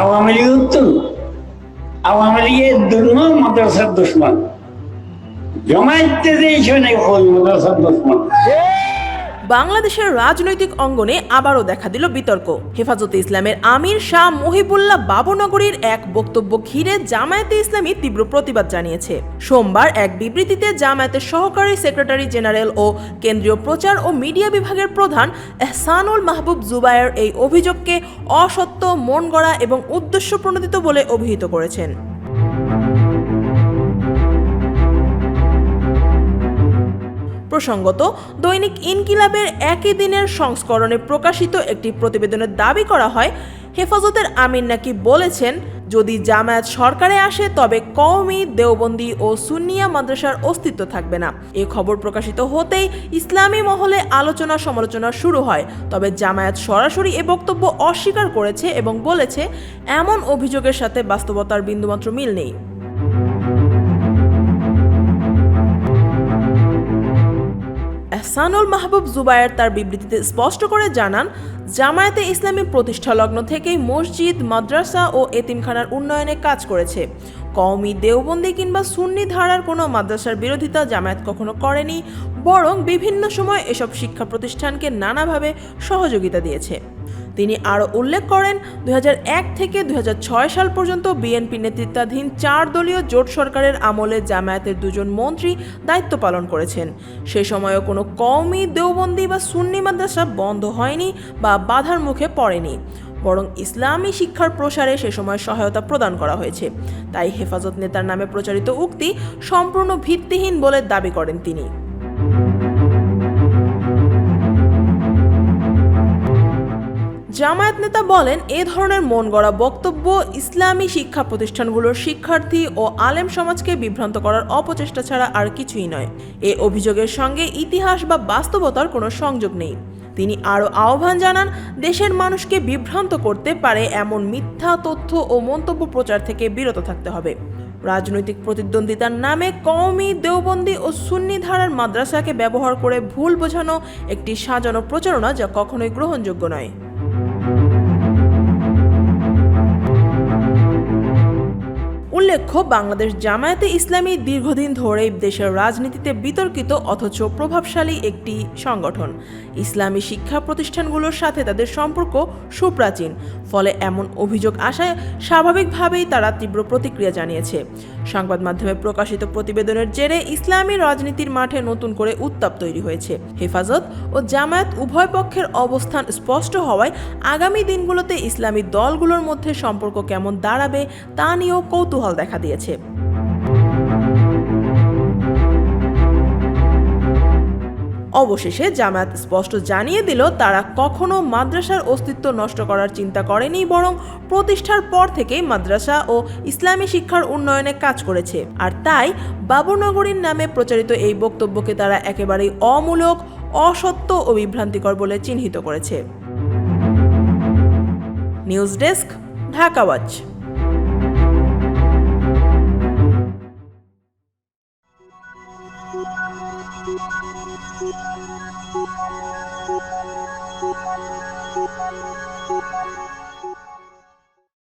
আওয়ামী লীগ তো আওয়ামী লীগের দুর্মন মাদ্রাসার দুশ্মন। জমায়েতে দিয়েছে নাকি ওই মাদ্রাসার দুশ্মন। বাংলাদেশের রাজনৈতিক অঙ্গনে আবারও দেখা দিল বিতর্ক। হেফাজতে ইসলামের আমির শাহ মহিবুল্লাহ বাবুনগরীর এক বক্তব্য ঘিরে জামায়াতে ইসলামী তীব্র প্রতিবাদ জানিয়েছে। সোমবার এক বিবৃতিতে জামায়াতের সহকারী সেক্রেটারি জেনারেল ও কেন্দ্রীয় প্রচার ও মিডিয়া বিভাগের প্রধান এহসানুল মাহবুব জুবায়ের এই অভিযোগকে অসত্য মন গড়া এবং উদ্দেশ্য প্রণোদিত বলে অভিহিত করেছেন। প্রসঙ্গত, দৈনিক ইনকিলাবের একই দিনের সংস্করণে প্রকাশিত একটি প্রতিবেদনের দাবি করা হয়, হেফাজতের আমির নাকি বলেছেন, যদি জামায়াত সরকারে আসে, তবে কওমি, দেওবন্দি ও সুন্নিয়া মাদ্রাসার অস্তিত্ব থাকবে না। এ খবর প্রকাশিত হতেই ইসলামী মহলে আলোচনা সমালোচনা শুরু হয়। তবে জামায়াত সরাসরি এ বক্তব্য অস্বীকার করেছে এবং বলেছে, এমন অভিযোগের সাথে বাস্তবতার বিন্দুমাত্র মিল নেই। এহসানুল মাহবুব জুবায়ের তার বিবৃতিতে স্পষ্ট করে জানান, জামায়াতে ইসলামী প্রতিষ্ঠা লগ্ন থেকেই মসজিদ, মাদ্রাসা ও এতিমখানার উন্নয়নে কাজ করেছে। কওমি দেওবন্দি কিংবা সুন্নি ধারার কোনো মাদ্রাসার বিরোধিতা জামায়াত কখনো করেনি, বরং বিভিন্ন সময় এসব শিক্ষা প্রতিষ্ঠানকে নানাভাবে সহযোগিতা দিয়েছে। তিনি আরও উল্লেখ করেন, দুই হাজার এক থেকে দুই হাজার ছয় সাল পর্যন্ত বিএনপি নেতৃত্বাধীন চার দলীয় জোট সরকারের আমলে জামায়াতের দুজন মন্ত্রী দায়িত্ব পালন করেছেন। সে সময়ও কোনো কওমি দেওবন্দি বা সুন্নি মাদ্রাসা বন্ধ হয়নি বা বাধার মুখে পড়েনি। বরং ইসলামী শিক্ষার প্রসারে সে সময় সহায়তা প্রদান করা হয়েছে। তাই হেফাজত নেতার নামে প্রচারিত উক্তি সম্পূর্ণ ভিত্তিহীন বলে দাবি করেন তিনি। জামায়াত নেতা বলেন, এ ধরনের মন গড়া বক্তব্য ইসলামী শিক্ষা প্রতিষ্ঠানগুলোর শিক্ষার্থী ও আলেম সমাজকে বিভ্রান্ত করার অপচেষ্টা ছাড়া আর কিছুই নয়। এ অভিযোগের সঙ্গে ইতিহাস বা বাস্তবতার কোনো সংযোগ নেই। তিনি আরও আহ্বান জানান, দেশের মানুষকে বিভ্রান্ত করতে পারে এমন মিথ্যা তথ্য ও মন্তব্য প্রচার থেকে বিরত থাকতে হবে। রাজনৈতিক প্রতিদ্বন্দ্বিতার নামে কওমি, দেওবন্দি ও সুন্নি ধারার মাদ্রাসাকে ব্যবহার করে ভুল বোঝানো একটি সাজানো প্রচারণা যা কখনোই গ্রহণযোগ্য নয়। উল্লেখ্য, বাংলাদেশ জামায়াতে ইসলামী দীর্ঘদিন ধরে দেশের রাজনীতিতে বিতর্কিত অথচ প্রভাবশালী একটি সংগঠন। ইসলামী শিক্ষা প্রতিষ্ঠানগুলোর সাথে তাদের সম্পর্ক সুপ্রাচীন। ফলে এমন অভিযোগ আসায় স্বাভাবিকভাবেই তারা তীব্র প্রতিক্রিয়া জানিয়েছে। সংবাদ মাধ্যমে প্রকাশিত প্রতিবেদনের জেরে ইসলামী রাজনীতির মাঠে নতুন করে উত্তাপ তৈরি হয়েছে। হেফাজত ও জামায়াত উভয় পক্ষের অবস্থান স্পষ্ট হওয়ায় আগামী দিনগুলোতে ইসলামী দলগুলোর মধ্যে সম্পর্ক কেমন দাঁড়াবে তা নিয়েও কৌতূহল দেখা দিয়েছে। অবশেষে জামায়াত স্পষ্ট জানিয়ে দিল, তারা কখনো মাদ্রাসার অস্তিত্ব নষ্ট করার চিন্তা করেনি, বরং প্রতিষ্ঠার পর থেকেই মাদ্রাসা ও ইসলামী শিক্ষার উন্নয়নে কাজ করেছে। আর তাই বাবুনগরীর নামে প্রচারিত এই বক্তব্যকে তারা একেবারেই অমূলক, অসত্য ও বিভ্রান্তিকর বলে চিহ্নিত করেছে। News desk, Dhaka watch. Thank you.